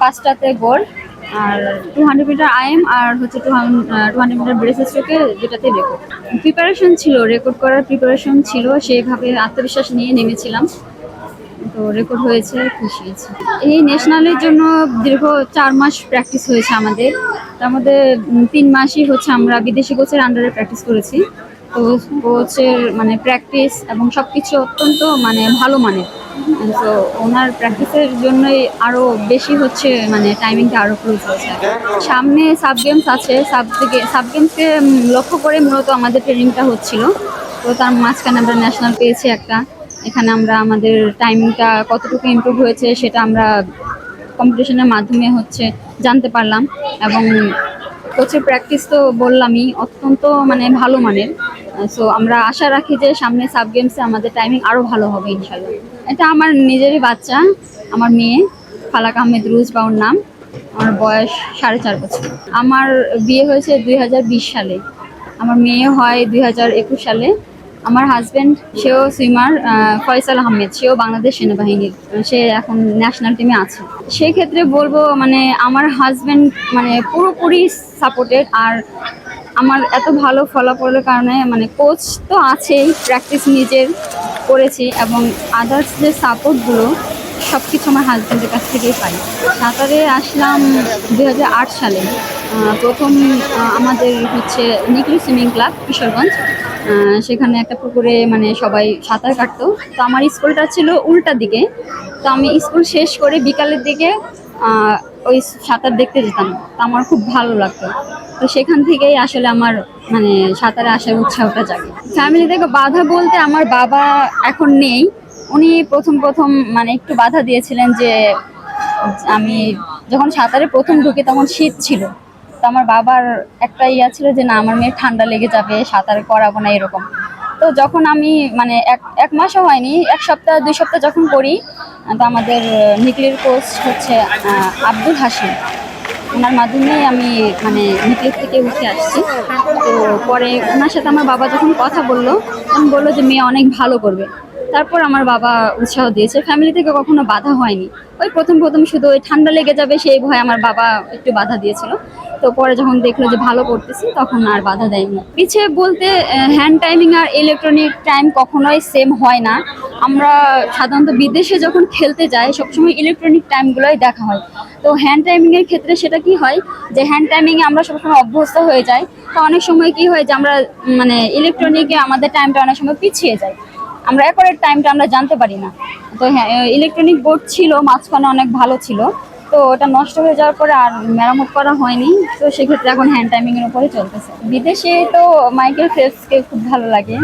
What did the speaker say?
পাঁচটাতে গোল, আর two hundred metre IM আর হচ্ছে two two hundred metre brace স্ট্রোকে যেটাতে রেকর্ড প্রিপারেশন ছিল রেকর্ড করার প্রিপারেশন ছিল, সেইভাবে আত্মবিশ্বাস নিয়ে নেমেছিলাম। তো রেকর্ড হয়েছে, খুশি হয়েছে। এই ন্যাশনালের জন্য দীর্ঘ চার মাস প্র্যাকটিস হয়েছে আমাদের। তার মধ্যে তিন মাসই হচ্ছে আমরা বিদেশি কোচের আন্ডারে প্র্যাকটিস করেছি। কোচের মানে প্র্যাকটিস এবং সব কিছু অত্যন্ত মানে ভালো মানের। তো ওনার প্র্যাকটিসের জন্যই আরও বেশি হচ্ছে মানে টাইমিংটা আরও ক্লোজ হয়েছে সামনে সাব গেমস আছে সাব থেকে সাব গেমসকে লক্ষ্য করে মূলত আমাদের ট্রেনিংটা হচ্ছিল। তো তার মাঝখানে আমরা ন্যাশনাল পেয়েছি একটা। এখানে আমরা আমাদের টাইমিংটা কতটুকু ইমপ্রুভ হয়েছে সেটা আমরা কম্পিটিশনের মাধ্যমে হচ্ছে জানতে পারলাম। এবং কোচের প্র্যাকটিস তো বললামই, অত্যন্ত মানে ভালো মানের। সো আমরা আশা রাখি যে সামনে সাব গেমসে আমাদের টাইমিং আরও ভালো হবে ইনশাল্লাহ এটা আমার নিজেরই বাচ্চা, আমার মেয়ে, ফালাক আহমেদ রুজ বাউর নাম। আমার বয়স সাড়ে চার বছর। আমার বিয়ে হয়েছে দুই হাজার বিশ সালে। আমার মেয়ে হয় দুই হাজার একুশ সালে। আমার হাজব্যান্ড সেও সুইমার ফয়সাল আহমেদ। সেও বাংলাদেশ সেনাবাহিনীর, সে এখন ন্যাশনাল টিমে আছে। সেক্ষেত্রে বলব মানে আমার হাজব্যান্ড মানে পুরোপুরি সাপোর্টেড আর আমার এত ভালো ফলাফলের কারণে মানে কোচ তো আছেই প্র্যাকটিস নিজের করেছি এবং আদার্স যে সাপোর্টগুলো সব কিছু আমার হাজব্যান্ডের কাছ থেকেই পাই। সাঁতারে আসলাম দু হাজার আট সালে। প্রথম আমাদের হচ্ছে নিকলি সুইমিং ক্লাব কিশোরগঞ্জ। সেখানে একটা পুকুরে মানে সবাই সাঁতার কাটতো। তো আমার স্কুলটা ছিল উল্টা দিকে। তো আমি স্কুল শেষ করে বিকালের দিকে ওই সাঁতার দেখতে যেতাম, তো আমার খুব ভালো লাগতো। তো সেখান থেকেই আসলে আমার মানে সাঁতারে আসার উৎসাহটা জাগে। ফ্যামিলি থেকে বাধা বলতে আমার বাবা এখন নেই। উনি প্রথম প্রথম মানে একটু বাধা দিয়েছিলেন যে, আমি যখন সাঁতারে প্রথম ঢুকি তখন শীত ছিল। তো আমার বাবার একটা ইয়া ছিল যে, না, আমার মেয়ে ঠান্ডা লেগে যাবে, সাঁতার করাবো না, এরকম। তো যখন আমি মানে এক এক মাসও হয়নি, এক সপ্তাহ, দুই সপ্তাহ যখন করি, তো আমাদের নিকলির কোচ হচ্ছে আব্দুল হাসিম ওনার মাধ্যমেই আমি মানে নিকলির থেকে উঠে আসছি। তো পরে ওনার সাথে আমার বাবা যখন কথা বলল, তখন বলল যে, মেয়ে অনেক ভালো করবে। তারপর আমার বাবা উৎসাহ দিয়েছে। ফ্যামিলি থেকে কখনো বাধা হয়নি। ওই প্রথম প্রথম শুধু ওই ঠান্ডা লেগে যাবে সেই ভয়ে আমার বাবা একটু বাধা দিয়েছিল। তো পরে যখন দেখল যে ভালো করতেছি, তখন আর বাধা দেয়নি। পিছিয়ে বলতে হ্যান্ড টাইমিং আর ইলেকট্রনিক টাইম কখনোই সেম হয় না। আমরা সাধারণত বিদেশে যখন খেলতে যাই, সবসময় ইলেকট্রনিক টাইমগুলোই দেখা হয়। তো হ্যান্ড টাইমিংয়ের ক্ষেত্রে সেটা কি হয়? যে হ্যান্ড টাইমিংয়ে আমরা সবসময় অভ্যস্ত হয়ে যাই। তো অনেক সময় কি হয় যে আমরা মানে ইলেকট্রনিকে আমাদের টাইমটা অনেক সময় পিছিয়ে যায় আমরা অ্যাকোরেট টাইমটা আমরা জানতে পারি না। তো হ্যাঁ ইলেকট্রনিক বোর্ড ছিল, মাঝখানে অনেক ভালো ছিল। তো ওটা নষ্ট হয়ে যাওয়ার পরে আর মেরামত করা হয়নি। তো সেক্ষেত্রে এখন হ্যান্ড টাইমিংয়ের উপরে চলতেছে। বিদেশে তো মাইকেল ফেলসকে খুব ভালো লাগে।